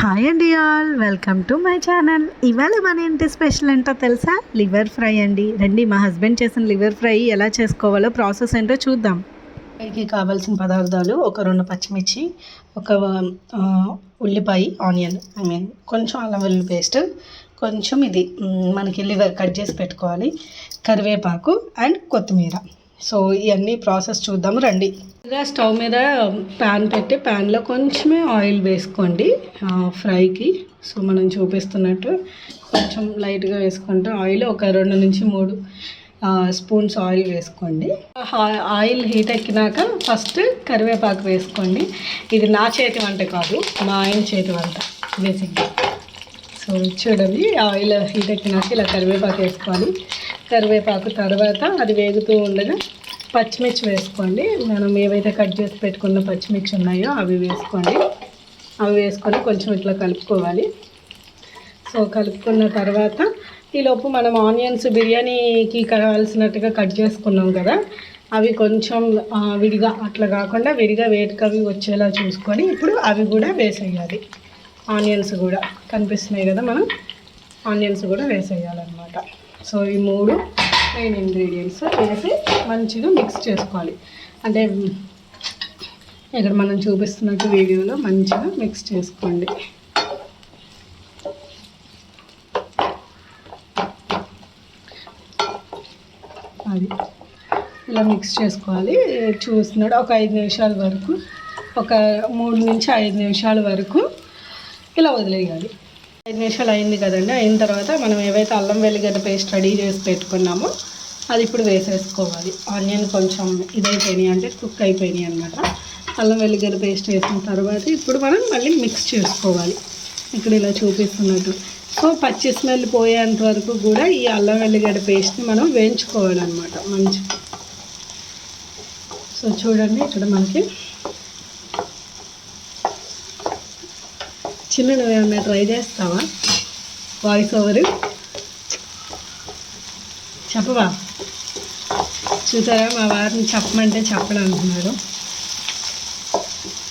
Hi అండి all welcome to my channel ఇవాళ మన ఇంటి స్పెషల్ ఏంటో తెలుసా? లివర్ ఫ్రై అండి. రండి మా హస్బెండ్ చేసిన లివర్ ఫ్రై ఎలా చేసుకోవాలో ప్రాసెస్ ఏంటో చూద్దాం. ఫ్రైకి కావాల్సిన పదార్థాలు ఒక రెండు పచ్చిమిర్చి ఒక ఉల్లిపాయ ఆనియన్ ఐ మీన్ కొంచెం అల్లం వెల్లుల్లి పేస్ట్ కొంచెం ఇది మనకి లివర్ కట్ చేసి పెట్టుకోవాలి కరివేపాకు అండ్ కొత్తిమీర. సో ఇవన్నీ ప్రాసెస్ చూద్దాము రండి. ఇలా స్టవ్ మీద ప్యాన్ పెట్టి ప్యాన్లో కొంచెమే ఆయిల్ వేసుకోండి ఫ్రైకి. సో మనం చూపిస్తున్నట్టు కొంచెం లైట్గా వేసుకుంటే ఆయిల్ ఒక రెండు నుంచి మూడు స్పూన్స్ ఆయిల్ వేసుకోండి. ఆయిల్ హీట్ ఎక్కినాక ఫస్ట్ కరివేపాకు వేసుకోండి. ఇది నా చేతి వంట కాదు మా ఆయన చేతి వంట బేసిక్గా. సో చూడండి ఆయిల్ హీట్ ఎక్కినాక ఇలా కరివేపాకు వేసుకోవాలి. కరివేపాకు తర్వాత అది వేగుతూ ఉండగా పచ్చిమిర్చి వేసుకోండి. మనం ఏవైతే కట్ చేసి పెట్టుకున్న పచ్చిమిర్చి ఉన్నాయో అవి వేసుకోండి. అవి వేసుకొని కొంచెం ఇట్లా కలుపుకోవాలి. సో కలుపుకున్న తర్వాత ఈలోపు మనం ఆనియన్స్ బిర్యానీకి కావాల్సినట్టుగా కట్ చేసుకున్నాం కదా అవి కొంచెం విడిగా అట్లా కాకుండా విడిగా వేటికవి వచ్చేలా చూసుకొని ఇప్పుడు అవి కూడా వేసేయాలి. ఆనియన్స్ కూడా కనిపిస్తున్నాయి కదా మనం ఆనియన్స్ కూడా వేసేయాలన్నమాట. సో ఈ మూడు మెయిన్ ఇంగ్రీడియంట్స్ వేసి మంచిగా మిక్స్ చేసుకోవాలి. అంటే ఇక్కడ మనం చూపిస్తున్నట్టు వీడియోలో మంచిగా మిక్స్ చేసుకోండి. అది ఇలా మిక్స్ చేసుకోవాలి. చూస్తున్నాడు ఒక ఐదు నిమిషాల వరకు ఒక మూడు నుంచి ఐదు నిమిషాల వరకు ఇలా వదిలేయాలి. ఐదు నిమిషాలు అయింది కదండి. అయిన తర్వాత మనం ఏవైతే అల్లం వెల్లిగడ్డ పేస్ట్ రెడీ చేసి పెట్టుకున్నామో అది ఇప్పుడు వేసేసుకోవాలి. ఆనియన్ కొంచెం ఇదైపోయినాయి అంటే కుక్ అయిపోయినాయి అనమాట అల్లం వెల్లిగడ్డ పేస్ట్ వేసిన తర్వాత ఇప్పుడు మనం మళ్ళీ మిక్స్ చేసుకోవాలి. ఇక్కడ ఇలా చూపిస్తున్నట్టు. సో పచ్చి స్మెల్ పోయేంత వరకు కూడా ఈ అల్లం వెల్లిగడ్డ పేస్ట్ని మనం వేయించుకోవాలన్నమాట. మంచి సో చూడండి ఇక్కడ మనకి చిన్న నువ్వు ఏమైనా ట్రై చేస్తావా? వాయిస్ ఓవర్ చెప్పవా? చూసారా మా వారిని చెప్పమంటే చెప్పడం అంటున్నారు.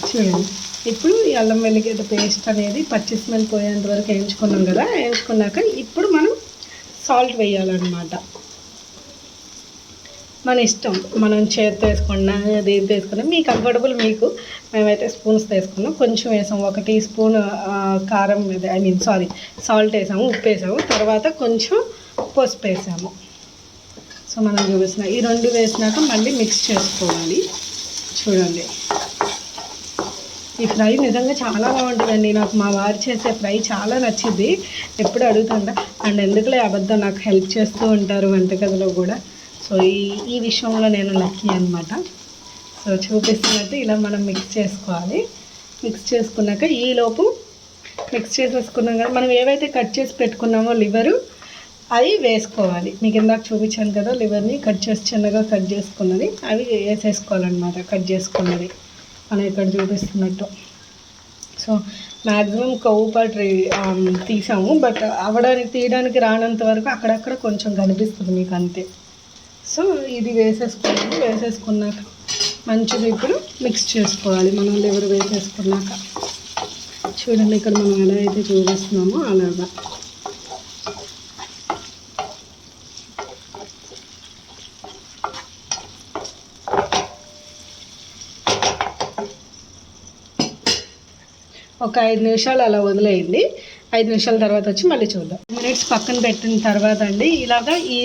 చూడండి. ఇప్పుడు ఈ అల్లం వెల్లిగడ్డ పేస్ట్ అనేది పచ్చి స్మెల్ పోయేంత వరకు వేయించుకున్నాం కదా వేయించుకున్నాక ఇప్పుడు మనం సాల్ట్ వేయాలన్నమాట. మన ఇష్టం. మనం చేతితో వేసుకున్నా దేనితో వేసుకున్నా మీ కంఫర్టబుల్ మీకు మేమైతే స్పూన్స్ వేసుకున్నాం కొంచెం వేసాము ఒక టీ స్పూన్ కారం ఐ మీన్ సారీ సాల్ట్ వేసాము ఉప్పు వేసాము. తర్వాత కొంచెం పసుపు వేసాము. సో మనం చూపిస్తున్న. ఈ రెండు వేసినాక మళ్ళీ మిక్స్ చేసుకోవాలి. చూడండి. ఈ ఫ్రై నిజంగా చాలా బాగుంటుందండి. నాకు మా వారు చేసే ఫ్రై చాలా నచ్చింది. ఎప్పుడు అడుగుతుంటా అండ్ ఎందుకులే అబద్ధం? నాకు హెల్ప్ చేస్తూ ఉంటారు వంటగదిలో కూడా. సో ఈ ఈ విషయంలో నేను లక్కీ అనమాట సో చూపిస్తున్నట్టు ఇలా మనం మిక్స్ చేసుకోవాలి. మిక్స్ చేసుకున్నాక ఈలోపు మిక్స్ చేసేసుకున్నాం కదా మనం ఏవైతే కట్ చేసి పెట్టుకున్నామో లివరు అవి వేసుకోవాలి. మీకు ఇందాక చూపించాను కదా లివర్ని కట్ చేసి చిన్నగా కట్ చేసుకున్నది అవి వేసేసుకోవాలన్నమాట కట్ చేసుకున్నది. మనం ఇక్కడ చూపిస్తున్నట్టు. సో మ్యాక్సిమం కొవ్వు పాటు తీసాము బట్ అవడానికి తీయడానికి రానంత వరకు అక్కడక్కడ కొంచెం కనిపిస్తుంది మీకు అంతే. సో ఇది వేసేసుకోవాలి. వేసేసుకున్నాక మంచిగా ఇప్పుడు మిక్స్ చేసుకోవాలి. మనం లివర్ వేసేసుకున్నాక. చూడండి ఇక్కడ మనం ఎలా అయితే చూపిస్తున్నామో అలాగా. ఒక ఐదు నిమిషాలు అలా వదిలేయండి. ఐదు నిమిషాల తర్వాత వచ్చి మళ్ళీ చూద్దాం. మినిట్స్ పక్కన పెట్టిన తర్వాత అండి ఇలాగా ఈ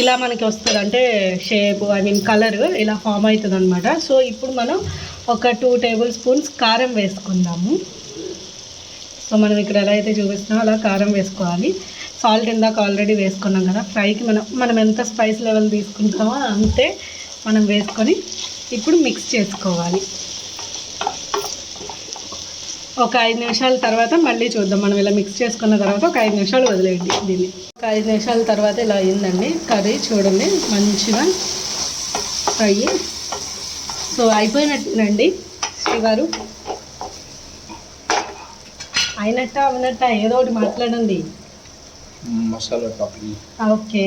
ఇలా మనకి వస్తుంది అంటే షేప్ ఐ మీన్ కలర్ ఇలా ఫామ్ అవుతుంది అనమాట సో ఇప్పుడు మనం ఒక టూ టేబుల్ స్పూన్స్ కారం వేసుకుందాము. సో మనం ఇక్కడ ఎలా అయితే చూపిస్తున్నామో అలా కారం వేసుకోవాలి. సాల్ట్ ఇందాక ఆల్రెడీ వేసుకున్నాం కదా ఫ్రైకి మనం మనం ఎంత స్పైస్ లెవెల్ తీసుకుంటామో అంతే మనం వేసుకొని ఇప్పుడు మిక్స్ చేసుకోవాలి. ఒక ఐదు నిమిషాల తర్వాత మళ్ళీ చూద్దాం. మనం ఇలా మిక్స్ చేసుకున్న తర్వాత ఒక ఐదు నిమిషాలు వదిలేయండి దీన్ని. ఒక ఐదు నిమిషాల తర్వాత ఇలా అయిందండి. కర్రీ చూడండి మంచిగా ఫ్రై. సో అయిపోయినట్టేనండి. శ్రీవారు. అయినట్ట అవునట్ట ఏదో ఒకటి మాట్లాడండి. మసాలా ఓకే.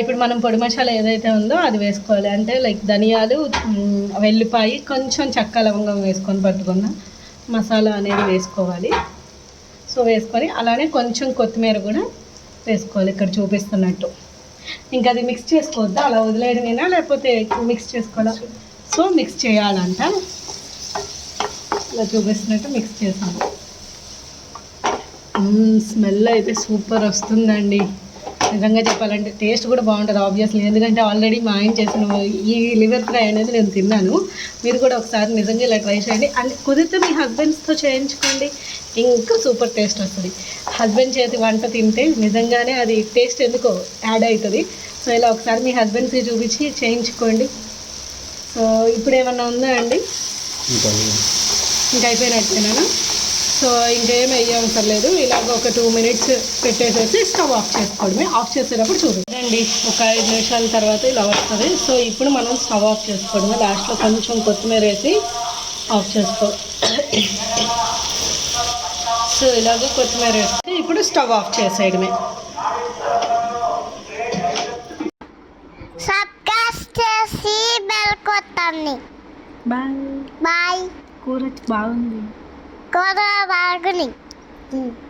ఇప్పుడు మనం పొడి మసాలా ఏదైతే ఉందో అది వేసుకోవాలి. అంటే లైక్ ధనియాలు వెల్లిపాయి కొంచెం చెక్క లవంగం వేసుకొని పట్టుకున్న. మసాలా అనేది వేసుకోవాలి. సో వేసుకొని అలానే కొంచెం కొత్తిమీర కూడా వేసుకోవాలి. ఇక్కడ చూపిస్తున్నట్టు. ఇంకా అది మిక్స్ చేసుకోవద్దా? అలా వదిలేయడమేనా? లేకపోతే మిక్స్ చేసుకోవాలా? సో మిక్స్ చేయాలంట. ఇలా చూపిస్తున్నట్టు మిక్స్ చేసాము స్మెల్ అయితే సూపర్ వస్తుందండి. నిజంగా చెప్పాలంటే టేస్ట్ కూడా బాగుంటుంది ఆబ్వియస్లీ ఎందుకంటే ఆల్రెడీ మా ఆయన చేసిన ఈ లివర్ ఫ్రై అనేది నేను తిన్నాను. మీరు కూడా ఒకసారి నిజంగా ఇలా ట్రై చేయండి. అండ్ కుదిరితే మీ హస్బెండ్స్తో చేయించుకోండి. ఇంకా సూపర్ టేస్ట్ వస్తుంది. హస్బెండ్ చేతి వంట తింటే నిజంగానే అది టేస్ట్ ఎందుకో యాడ్ అవుతుంది. సో ఇలా ఒకసారి మీ హస్బెండ్స్కి చూపించి చేయించుకోండి. సో ఇప్పుడు ఏమన్నా ఉందా అండి? ఇంకా ఇంకా అయిపోయినట్టేనా? సో ఇంకేం వేయవసరం లేదు. ఇలాగ ఒక టూ మినిట్స్ పెట్టేసేసి స్టవ్ ఆఫ్ చేసుకోవడమే. ఆఫ్ చేసేటప్పుడు చూడండి. ఒక ఐదు నిమిషాల తర్వాత ఇలా వస్తుంది. సో ఇప్పుడు మనం స్టవ్ ఆఫ్ చేసుకోవడమే. లాస్ట్లో కొంచెం కొత్తిమీర వేసి ఆఫ్ చేసుకో సో ఇలాగ కొత్తిమీర వేస్తే ఇప్పుడు స్టవ్ ఆఫ్ చేసేయడమే. సబ్స్క్రైబ్ చేసి బెల్ కొట్టండి. బాయ్ బాయ్ కూర బాగుంది కూర బాగుంది